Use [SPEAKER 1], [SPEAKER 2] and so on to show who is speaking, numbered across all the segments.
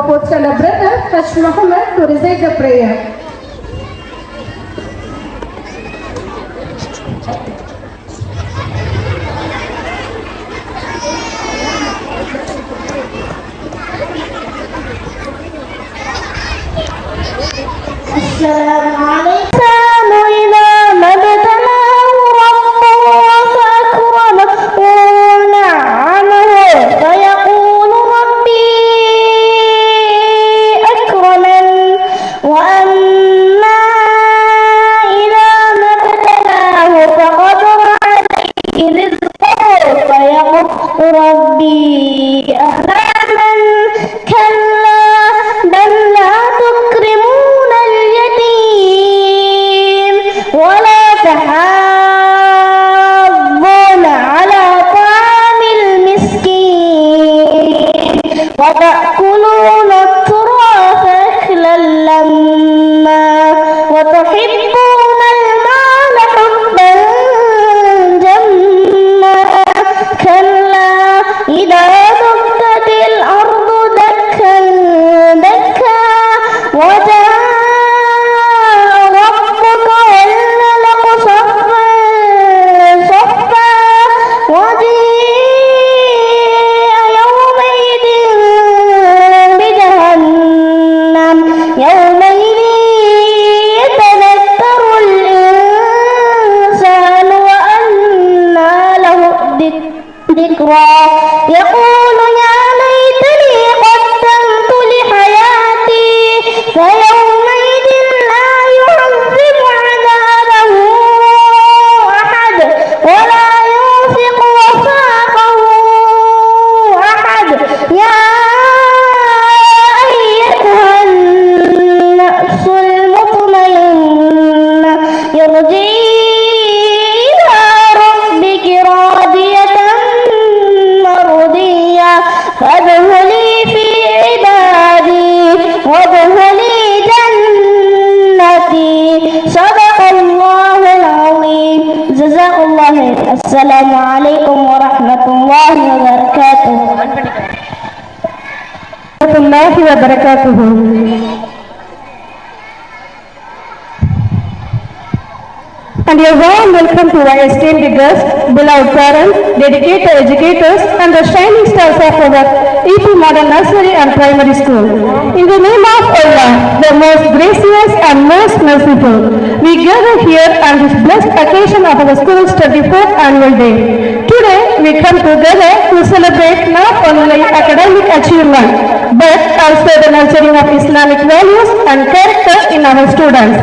[SPEAKER 1] Propose and brother Hajj Muhammad to recite the prayer.
[SPEAKER 2] السلام عليكم Kullu الله وبركاته.
[SPEAKER 1] And a warm welcome to our esteemed guests, beloved parents, dedicated educators, and the shining stars of our EP Modern Nursery and Primary School. In the name of Allah, the most gracious and most merciful, we gather here on this blessed occasion of our school's 24th annual day. Today, we come together to celebrate not only academic achievement, but also the nurturing of Islamic values and character in our students.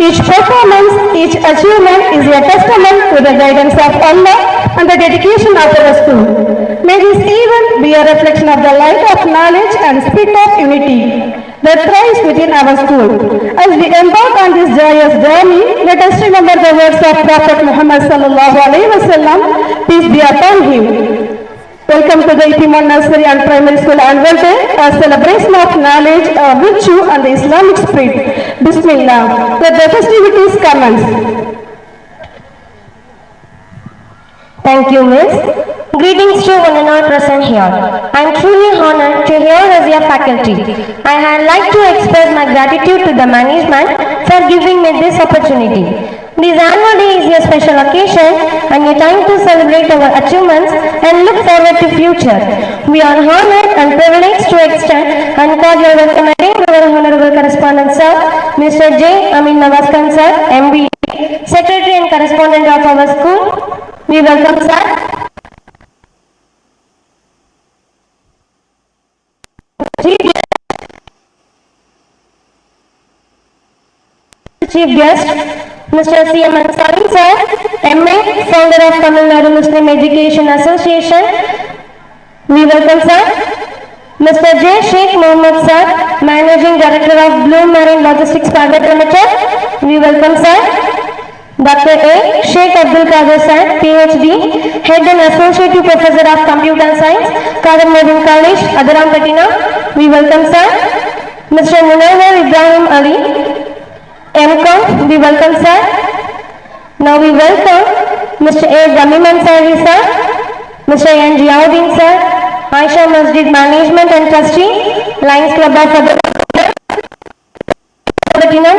[SPEAKER 1] Each performance, each achievement is a testament to the guidance of Allah and the dedication of our school. May this event be a reflection of the light of knowledge and spirit of unity that thrives within our school. As we embark on this joyous journey, let us remember the words of Prophet Muhammad sallallahu alaihi wasallam, peace be upon him. Welcome to the Itimon Nursery and Primary School Annual Day, a celebration of knowledge, uh, virtue and the Islamic spirit. Bismillah. Let the festivities commence.
[SPEAKER 2] Thank you, Miss. Greetings to one and all present here. I am truly honored to hear as your faculty. I had like to express my gratitude to the management for giving me this opportunity. This annual day is a special occasion and a time to celebrate our achievements and look forward to future. We are honored and privileged to extend and cordial to our honorable correspondent sir, Mr. J. Amin Navaskan sir, MBA, Secretary and Correspondent of our school. We welcome sir. Chief guest, Mr. C. M. Ansari sir, MA, founder of Tamil Nadu Muslim Education Association. We welcome sir. Mr. J. Sheikh Mohammed sir, Managing Director of Bloom Marine Logistics Private Limited. We welcome sir. Dr. A. Sheikh Abdul Qadir sir, PhD, Head and Associate Professor of Computer Science, Karam Modern College, Adaram Patina. We welcome sir. Mr. Munawar Ibrahim Ali, MCOM, we welcome sir. Now we welcome Mr. A. Gamiman Sari sir, Mr. N. Jiaudin sir, Aisha Masjid Management and Trustee, Lions Club of Adirampetinam,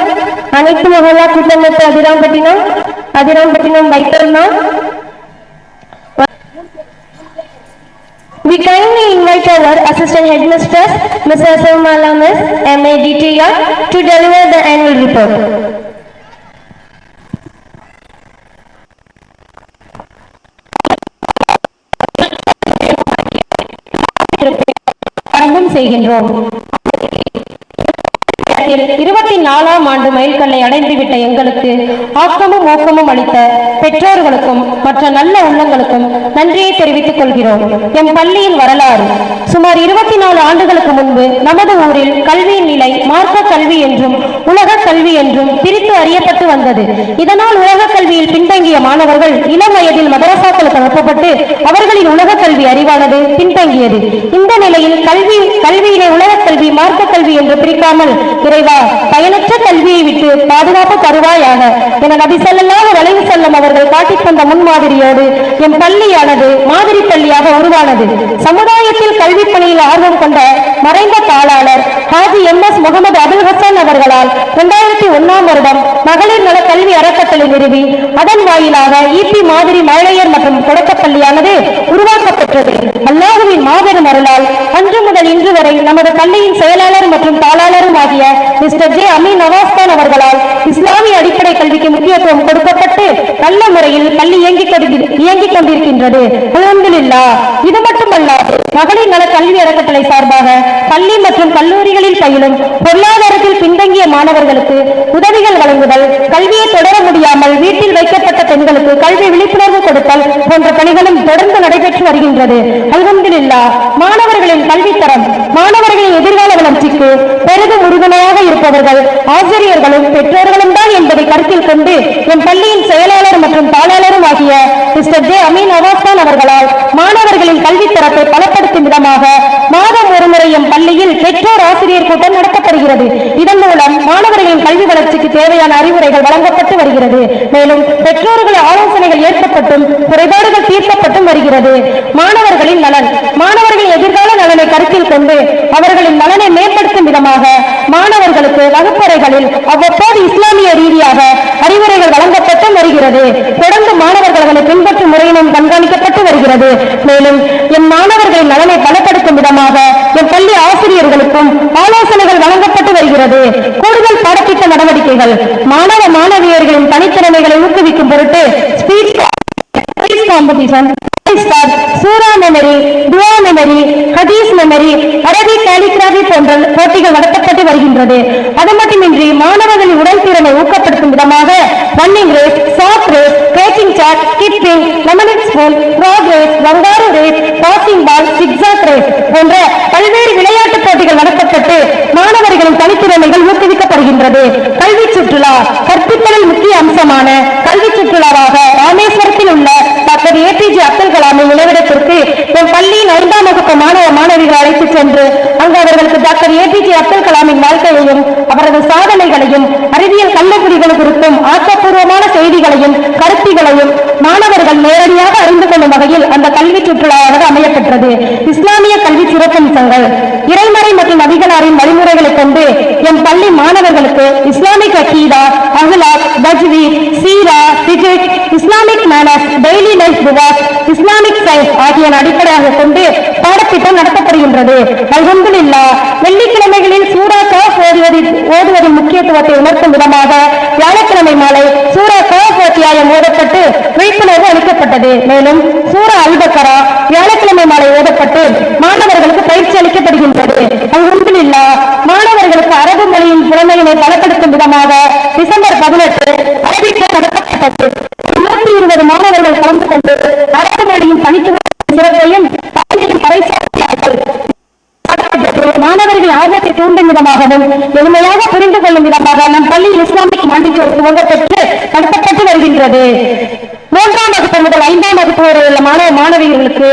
[SPEAKER 2] Anithu Mohalla Kutanattu Adirampetinam, Adirampetinam Baitarna. kindly invite our Assistant Headmistress, Mrs. Asomala Miss, MADTR, to deliver the annual report.
[SPEAKER 3] ஆரம்பம் செய்கின்றோம் இருபத்தி நாலாம் ஆண்டு மைல்கல்லை அடைந்துவிட்ட எங்களுக்கு ஆக்கமும் ஊக்கமும் அளித்த பெற்றோர்களுக்கும் மற்ற நல்ல உள்ளங்களுக்கும் நன்றியை தெரிவித்துக் கொள்கிறோம். எம் பள்ளியின் வரலாறு சுமார் இருபத்தி நாலு ஆண்டுகளுக்கு முன்பு நமது ஊரில் கல்வியின் நிலை மார்க்க கல்வி என்றும் உலக கல்வி என்றும் பிரித்து அறியப்பட்டு வந்தது. இதனால் உலக கல்வியில் பின்தங்கிய மாணவர்கள் இளம் வயதில் மதரசாக்களுக்கு அனுப்பப்பட்டு அவர்களின் உலக கல்வி அறிவானது பின்தங்கியது. இந்த நிலையில் கல்வி கல்வியினை உலக கல்வி மார்க்க கல்வி என்று பிரிக்காமல் இறைவா பயனற்ற கல்வியை விட்டு பாதுகாப்பு தருவாயாக. என நபி ஸல்லல்லாஹு வளைவு செல்லும் அவர்கள் காட்டித் தந்த முன்மாதிரியோடு என் பள்ளியானது மாதிரி பள்ளியாக உருவானது. சமுதாயத்தில் கல்வி பணியில் ஆர்வம் கொண்ட மறைந்த தாளாளர் ஹாஜி எம் எஸ் முகமது அபுல் ஹசன் அவர்களால் இரண்டாயிரத்தி ஒன்னாம் வருடம் மகளிர் நல கல்வி அறக்கட்டளை நிறுவி அதன் வாயிலாக இபி மாதிரி மழையர் மற்றும் தொடக்கப்பள்ளியானது உருவாக்கப்பட்டது. பெற்றது. அல்லாஹுவின் மாபெரும் அருளால் அன்று முதல் இன்று வரை நமது பள்ளியின் செயலாளர் மற்றும் தாளாளரும் ஆகிய மிஸ்டர் ஜே அமீன் நவாஸ்கான் அவர்களால் இஸ்லாமிய அடிப்படை கல்விக்கு முக்கியத்துவம் கொடுக்கப்பட்டு நல்ல முறையில் பள்ளி இயங்கிக் இயங்கிக் கொண்டிருக்கின்றது. அல்ஹம்துலில்லாஹ் இது மட்டுமல்லாது மகளிர் நல கல்வி அறக்கட்டளை சார்பாக பள்ளி மற்றும் கல்லூரிகளில் பயிலும் பொருளாதாரத்தில் பின்தங்கிய மாணவர்களுக்கு உதவிகள் வழங்குதல் கல்வியை தொடர முடியாமல் வீட்டில் வைக்கப்பட்ட பெண்களுக்கு கல்வி விழிப்புணர்வு கொடுத்தல் போன்ற பணிகளும் தொடர்ந்து நடைபெற்று வருகின்றது. அல்ஹம்துலில்லாஹ் மாணவர்களின் கல்வித்தரம் மாணவர்களின் எதிர்கால வளர்ச்சிக்கு பெரிதும் உறுதுணையாக இருப்பவர்கள் ஆசிரியர்களும் பெற்றோர்களும் தான் என்பதை கருத்தில் கொண்டு என் பள்ளியின் செயலாளர் மற்றும் தாளாளரும் ஆகிய மிஸ்டர் ஜே அமீன் அவாஸ்தான் அவர்களால் மாணவர்களின் கல்வித்தரத்தை பலப்படுத்தும் விதமாக மாதம் ஒருமுறை எம் பள்ளியில் பெற்றோர் ஆசிரியர் கூட்டம் நடத்தப்படுகிறது. கல்வி தேவையான அறிவுரைகள் வழங்கப்பட்டு வருகிறது. மேலும் பெற்றோர்கள் ஆலோசனைகள் ஏற்கப்பட்டும் குறைபாடுகள் தீர்க்கப்பட்டும் வருகிறது. மாணவர்களின் நலன் மாணவர்களின் எதிர்கால நலனை கருத்தில் கொண்டு அவர்களின் நலனை மேம்படுத்தும் விதமாக மாணவர்களுக்கு வகுப்பறைகளில் அவ்வப்போது இஸ்லாமிய ரீதியாக அறிவுரைகள் வழங்கப்பட்டு வருகிறது. தொடர்ந்து மாணவர்கள் அதனை பின்பற்றும் முறையிலும் கண்காணிக்கப்பட்டு வருகிறது. மேலும் என் மாணவர்களின் நலனை பலப்படுத்தும் விதமாக என் பள்ளி ஆசிரியர்களுக்கும் ஆலோசனைகள் வழங்கப்பட்டு வருகிறது. கூடுதல் பாட நடவடிக்கைகள். மாணவ மாணவியர்களின் தனித்திறமைகளை ஊக்குவிக்கும் பொருட்டு ஸ்பீச் காம்படிஷன் சூரா மெமரி துவா மெமரி ஹதீஸ் மெமரி அரபி கேலிகிராபி போன்ற போட்டிகள் நடத்தப்பட்டு வருகின்றது. அது மட்டுமின்றி மாணவர்களின் உடல் திறனை ஊக்கப்படுத்தும் விதமாக ரன்னிங் ரேஸ் சாப் ரேஸ் கேச்சிங் சாட் கிப்பிங் லெமனிக் spoon frog race வங்காரு race passing ball zigzag race போன்ற பல்வேறு விளையாட்டுப் போட்டிகள் நடத்தப்பட்டு மாணவர்களின் தனித்திறமைகள் ஊக்குவிக்கப்படுகின்றது. கல்வி சுற்றுலா கற்பித்தலில் முக்கிய அம்சமான கல்வி சுற்றுலாவாக ராமேஸ்வரத்தில் உள்ள டாக்டர் ஏபிஜே அப்துல் கலாமின் நினைவிடத்திற்கு என் பள்ளியின் ஐந்தாம் வகுப்பு மாணவ மாணவிகள் அழைத்துச் சென்று அங்கு அவர்களுக்கு டாக்டர் ஏபிஜே அப்துல் கலாமின் வாழ்க்கையையும் அவரது சாதனைகளையும் அறிவியல் கண்டுபிடிகள் குறித்தும் ஆக்கப்பூர்வமான செய்திகளையும் கருத்திகளையும் மாணவர்கள் நேரடியாக அறிந்து கொள்ளும் வகையில் அந்த கல்வி சுற்றுலாவானது அமையப்பெற்றது. இஸ்லாமிய கல்வி சிறப்பம்சங்கள் இறைமறை மற்றும் நபிகளாரின் வழிமுறைகளை கொண்டு என் பள்ளி மாணவர்களுக்கு இஸ்லாமிக் அகீதா அஹ்லாக் தஜ்வீத் சீரா physics Islamic manners daily life துவாஸ் Islamic science ஆகியன அடிப்படையாக கொண்டு பாடத்திட்டம் நடத்தப்படுகின்றது. அல்ஹம்துலில்லாஹ் வெள்ளிக்கிழமைகளில் சூரா காஃப் ஓதுவதின் முக்கியத்துவத்தை உணர்த்தும் விதமாக வியாழக்கிழமை மாலை சூறாக்கா அத்தியாயம் ஓதப்பட்டு விழிப்புணர்வு அளிக்கப்பட்டது. மேலும் சூர அல்பக்கரா வியாழக்கிழமை மாலை ஓதப்பட்டு மாணவர்களுக்கு பயிற்சி அளிக்கப்படுகின்றது. அல்ஹம்துலில்லாஹ் மாணவர்களுக்கு அரபு மொழியின் புலமையினை பலப்படுத்தும் விதமாக டிசம்பர் பதினெட்டு அரபிக்கு நடத்தப்பட்டது. நூற்றி இருபது மாணவர்கள் கலந்து கொண்டு அரபு மொழியின் தனித்துவ சிறப்பையும் மாணவர்கள் ஆர்வத்தை தூண்டும் விதமாகவும் எளிமையாக புரிந்து கொள்ளும் விதமாக நம் பள்ளி இஸ்லாமிக் மாண்டிச்சோர் துவங்கப்பட்டு பெற்று வருகின்றது மூன்றாம் வகுப்பு முதல் ஐந்தாம் வகுப்பு வரை உள்ள மாணவ மாணவியர்களுக்கு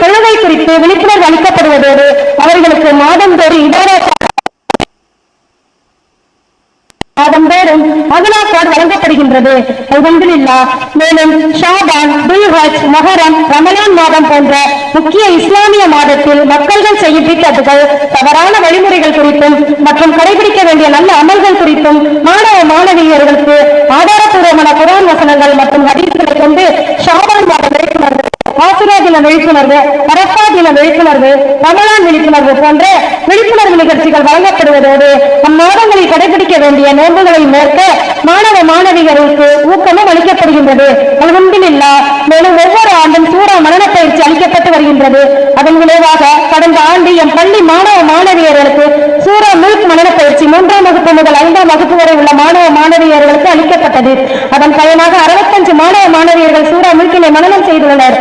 [SPEAKER 3] தொழுகை குறித்து விழிப்புணர்வு அளிக்கப்படுவதோடு அவர்களுக்கு மாத கார்டு அல்ஹம்துலில்லா மேலும் ஷாபான் துல்ஹஜ் மொஹரம் ரமலான் மாதம் போன்ற முக்கிய இஸ்லாமிய மாதத்தில் மக்கள்கள் செய்யும் பித்தத்துகள் தவறான வழிமுறைகள் குறித்தும் மற்றும் கடைபிடிக்க வேண்டிய நல்ல அமல்கள் குறித்தும் மாணவ மாணவியர்களுக்கு ஆதாரபூர்வமான குரான் வசனங்கள் மற்றும் ஹதீஸ்களை கொண்டு ஷாபான் மாத விழிப்புணர்வு ஆசிரியா தின விழிப்புணர்வு அரப்பா தின விழிப்புணர்வு ரமலான் விழிப்புணர்வு போன்ற விழிப்புணர்வு நிகழ்ச்சிகள் வழங்கப்படுவதோடு அம்மாதங்களில் கடைபிடிக்க வேண்டிய நோன்புகளை மேற்க மாணவ மாணவியர்களுக்கு ஊக்கமும் அளிக்கப்படுகின்றது. அல்ஹம்துலில்லா மேலும் ஒவ்வொரு ஆண்டும் சூறா மரண பயிற்சி அளிக்கப்பட்டு வருகின்றது. அதன் விளைவாக கடந்த ஆண்டு எம் பள்ளி மாணவ மாணவியர்களுக்கு சூரா மில்க் மரண பயிற்சி மூன்றாம் வகுப்பு முதல் ஐந்தாம் வகுப்பு வரை உள்ள மாணவ மாணவியர்களுக்கு அளிக்கப்பட்டது. அதன் பயனாக அறுபத்தஞ்சு மாணவ மாணவியர்கள் சூரா மில்கினை மனநம் செய்துள்ளனர்.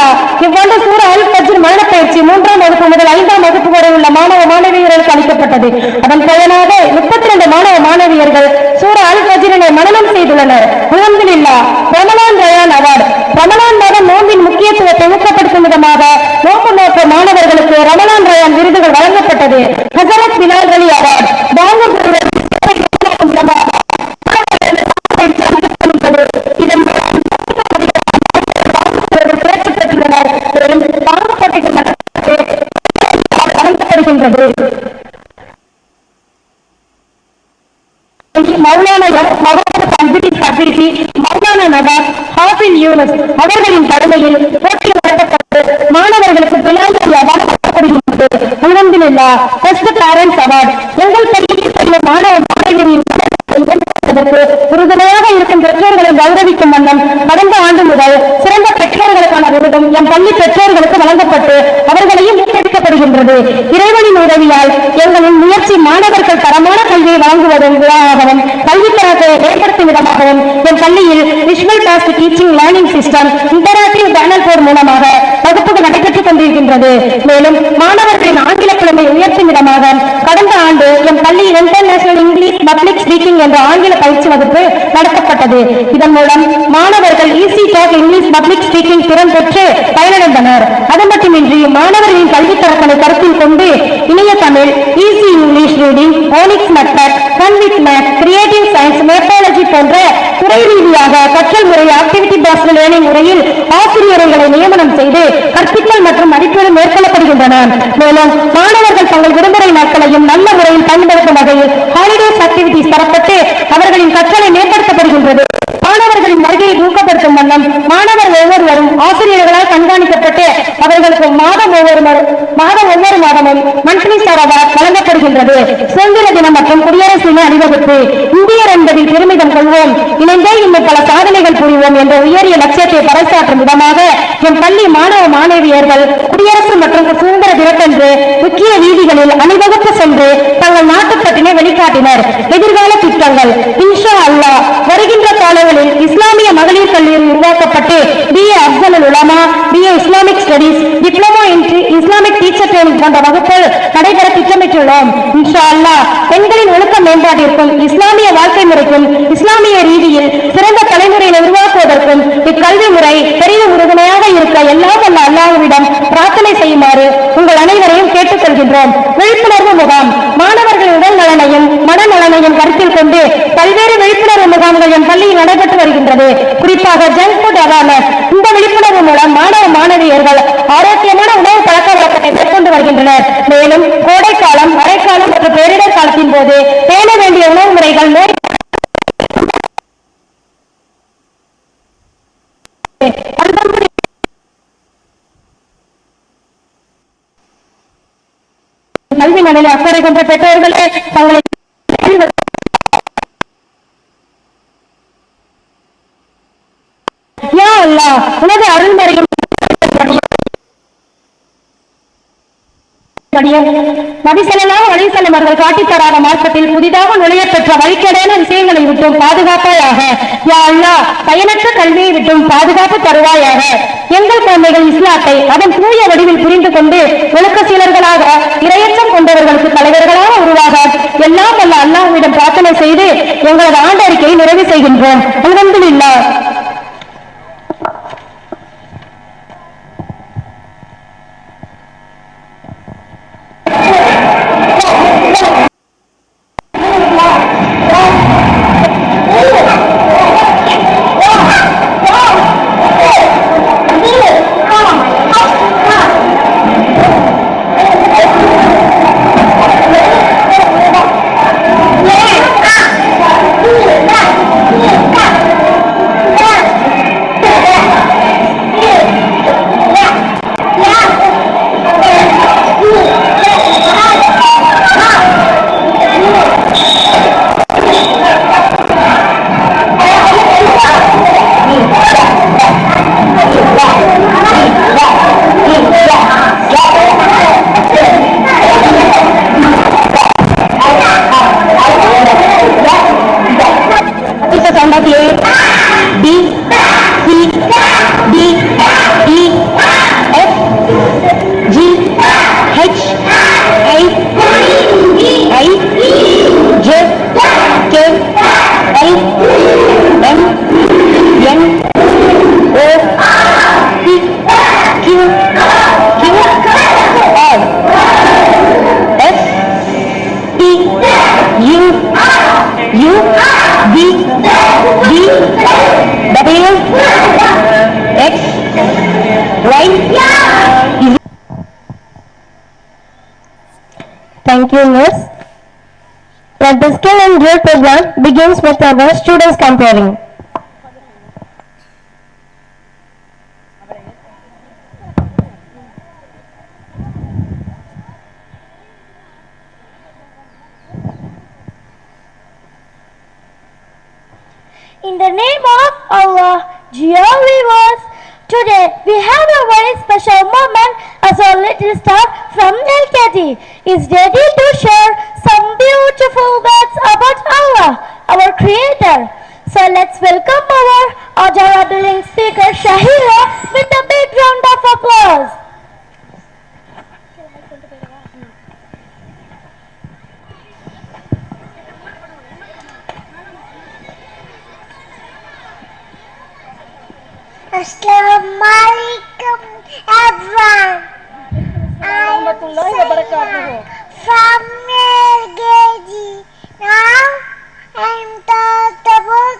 [SPEAKER 3] அல்ஹம்துலில்லா இவ்வாண்டு சூரா அல்பஜின் மரண பயிற்சி மூன்றாம் வகுப்பு முதல் ஐந்தாம் வகுப்பு வரை உள்ள மாணவ மாணவியர்களுக்கு அளிக்கப்பட்டது. அதன் பயனாக முப்பத்தி ரெண்டு மாணவ மாணவியர்கள் சூரா அல்பஜினை மனநம் மனனம் செய்துள்ளனர் அல்ஹம்துலில்லா ரமலான் ரயான் அவார்டு. ரமலான் மாதம் நோம்பின் முக்கியத்துவத்தை ஊக்கப்படுத்தும் விதமாக நோக்கு நோக்க மாணவர்களுக்கு ரமலான் ரயான் விருதுகள் வழங்கப்பட்டது. ஹசரத் பிலால் அலி அவார்டு. வழங்கப்படுகின்றது மௌலானா மகமது மௌலானா நவாஸ் யூனஸ் அவர்களின் தலைமையில் போட்டி நடத்தப்பட்டு மாணவர்களுக்கு அவார்டு வழங்கப்படுகின்றது பேரண்ட்ஸ் அவார்டு எங்கள் பள்ளியில் செல்லும் மாணவ மாணவியரின் உறுதுணையாக இருக்கும் பெற்றோர்களை கௌரவிக்கும் வண்ணம் கடந்த ஆண்டு முதல் சிறந்த பெற்றோர்களுக்கான விருதும் எம் பள்ளி பெற்றோர்களுக்கு வழங்கப்பட்டு அவர்களையும் ஊக்குவிக்கப்படுகின்றது. இறை உதவியால் எங்களின் முயற்சி மாணவர்கள் தரமான கல்வியை வழங்குவதன் விழாவாகவும் கல்வி தரத்தை மேம்படுத்தும் விதமாகவும் என் பள்ளியில் visual based teaching learning system interactive panel board மூலமாக வகுப்புகள் நடைபெற்றுக் கொண்டிருக்கின்றது. மேலும் மாணவர்களின் ஆங்கில புலமை உயர்த்தும் விதமாக கடந்த ஆண்டு என் பள்ளியில் இன்டர்நேஷனல் பப்ளிக் ஸ்பீக்கிங் என்ற ஆங்கில பயிற்சி வகுப்பு நடத்தப்பட்டது. இதன் மூலம் மாணவர்கள் easy talk English public speaking திறன் பெற்று பயனடைந்தனர். அது மட்டுமின்றி மாணவர்களின் கல்வித் தரத்தினை கருத்தில் கொண்டு இணைய Tamil easy English reading Onyx method fun with math creative science methodology போன்ற துறை ரீதியாக கற்றல் முறை ஆக்டிவிட்டி பேஸ்ட் லேர்னிங் முறையில் ஆசிரியர்களை நியமனம் செய்து கற்பித்தல் மற்றும் மதிப்பீடு மேற்கொள்ளப்படுகின்றன. மேலும் மாணவர்கள் தங்கள் விடுமுறை நாட்களையும் நல்ல முறையில் பயன்படுத்தும் வகையில் மாணவர்களின் கற்றலை மேம்படுத்தப்படுகின்றது. மாணவர்களின் வருகையை ஊக்கப்படுத்தும் வண்ணம் மாணவர் ஒவ்வொருவரும் ஆசிரியர்களால் கண்காணிக்கப்பட்டு அவர்களுக்கு மாதம் ஒவ்வொரு மாதம் ஒவ்வொரு மாதமும் மந்த்லி ஸ்டார் வழங்கப்படுகின்றது. சுதந்திர தினம் மற்றும் குடியரசு தின அணிவகுப்பு இந்தியர் என்பதில் பெருமிதம் கொள்வோம். இணைந்தே இன்னும் பல சாதனைகள் புரிவோம் என்ற உயரிய லட்சியத்தை பறைசாற்றும் விதமாக என் பள்ளி மாணவ மாணவியர்கள் குடியரசு மற்றும் சுதந்திர தினத்தன்று முக்கிய வீதிகளில் அணிவகுப்பு சென்று தங்கள் நாட்டுப்பட்டினை வெளிக்காட்டினர். எதிர்கால திட்டங்கள் டீச்சர் ட்ரைனிங் போன்ற வகுப்புகள் நடைபெற திட்டமிட்டுள்ளோம். இன்ஷா அல்லா பெண்களின் ஒழுக்க மேம்பாட்டிற்கும் இஸ்லாமிய வாழ்க்கை முறைக்கும் இஸ்லாமிய ரீதியில் சிறந்த தலைமுறையை உருவாக்குவதற்கும் இக்கல்வி முறை பெரிதும் உறுதுணையாக இருக்க எல்லாம் அல்ல அல்லாஹ்விடம் பிரார்த்தனை செய்யுமாறு உங்கள் அனைவரையும் கேட்டுக்கொள்கின்றோம் விழிப்புணர்வு முகாம் மாணவர்கள் உடல் நலனையும் மனநலனையும் கருத்தில் கொண்டு பல்வேறு விழிப்புணர்வு முகாம்கள் என் பள்ளியில் நடைபெற்று வருகின்றது. குறிப்பாக ஜங்க் ஃபுட் அவேர்னஸ் இந்த விழிப்புணர்வு மூலம் மாணவ மாணவியர்கள் வருகின்றனர் மேலும் கோடைக்காலம் மழைக்காலம் மற்றும் பேரிடர் காலத்தின் போது பேண வேண்டிய உணவு முறைகள் நோய் கல்வி நலனில் அக்கறை கொண்ட பெற்றோர்களே தங்களை யா அல்லாஹ் உனது அருள்மறையும் நபிசல்லாஹ் அலிசல்லம் அவர்கள் காட்டித்தராத மார்க்கத்தில் புதிதாக நுழைய பெற்ற வழிக்கடையான விஷயங்களை விட்டும் பாதுகாப்பாயாக. யா பயனற்ற கல்வியை விட்டும் பாதுகாப்பு தருவாயாக. எங்கள் குழந்தைகள் இஸ்லாத்தை அதன் தூய வடிவில் புரிந்து கொண்டு ஒழுக்க சீலர்களாக இரையச்சம் கொண்டவர்களுக்கு தலைவர்களாக உருவாக எல்லாம் வல்ல அல்லாஹ்விடம் பிரார்த்தனை செய்து எங்களது ஆண்டறிக்கையை நிறைவு செய்கின்றோம். அல்ஹம்துலில்லாஹ்.
[SPEAKER 2] Now, the skill and drill program begins with our students comparing.
[SPEAKER 4] Assalamu alaikum everyone. I'm from Melgedi. Now I'm taught about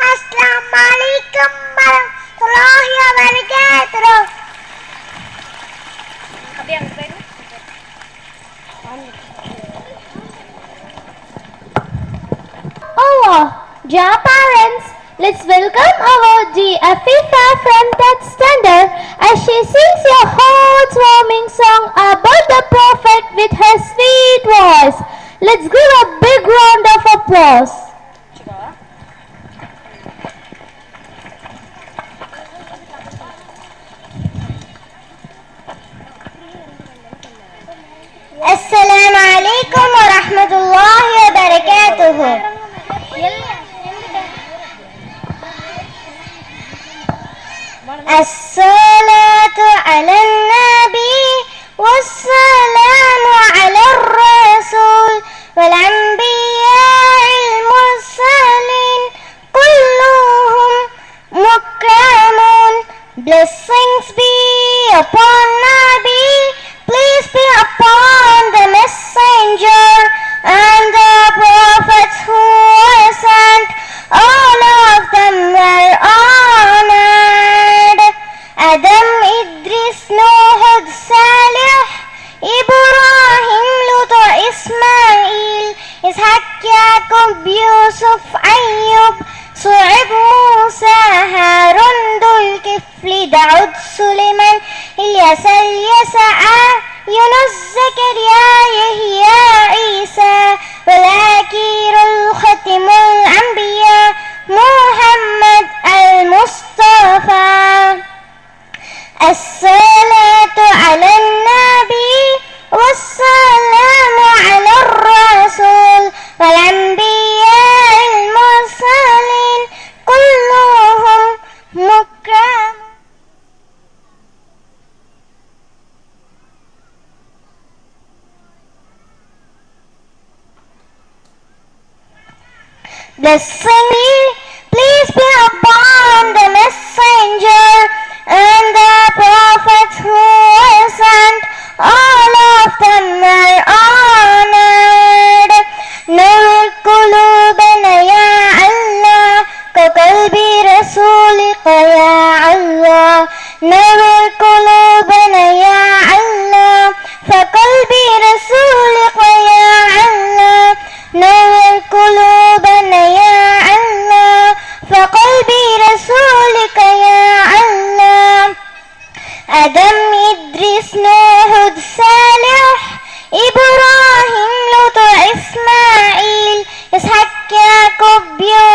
[SPEAKER 4] Assalamu alaikum warahmatullahi wabarakatuh
[SPEAKER 5] Allah, dear parents, let's welcome our dear Afifa from that standard as she sings a heartwarming song about the Prophet with her sweet voice. Let's give a big round of applause.
[SPEAKER 4] السلام عليكم ورحمة الله وبركاته. الصلاة على النبي والسلام على الرسول والأنبياء المرسلين كلهم مكرمون. Blessings Blessing be, please be upon the messenger and the prophets who were sent. All of them are honored. نور قلوبنا يا الله كقلب رسولك يا الله نور قلوبنا يا الله فقلب رسولك يا الله نور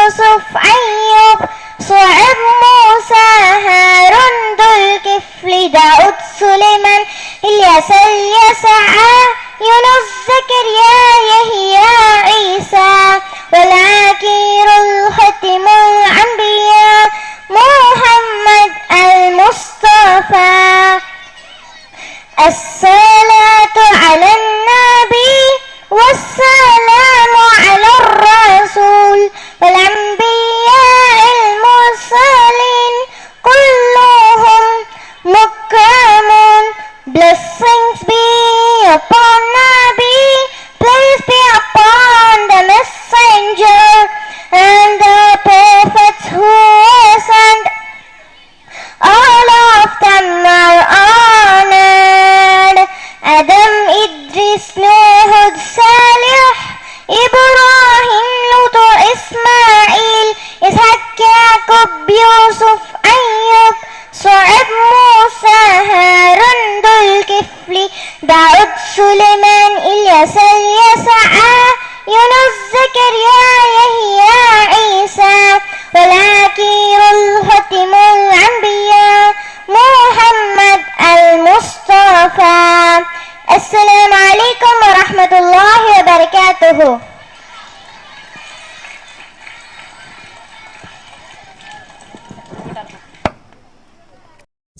[SPEAKER 4] يوسف أيوب. صعب موسى هارون ذو الكفل. داود سليمان إلياس اليسع. يونس زكريا يحيى عيسى. والعكير الختم الأنبياء. رب يوسف أيوب صعب موسى هارون ذو الكفل. داود سليمان إلياس اليسعى يونس زكريا يحيى عيسى. ولكن الختم الأنبياء محمد المصطفى. السلام عليكم ورحمة الله وبركاته.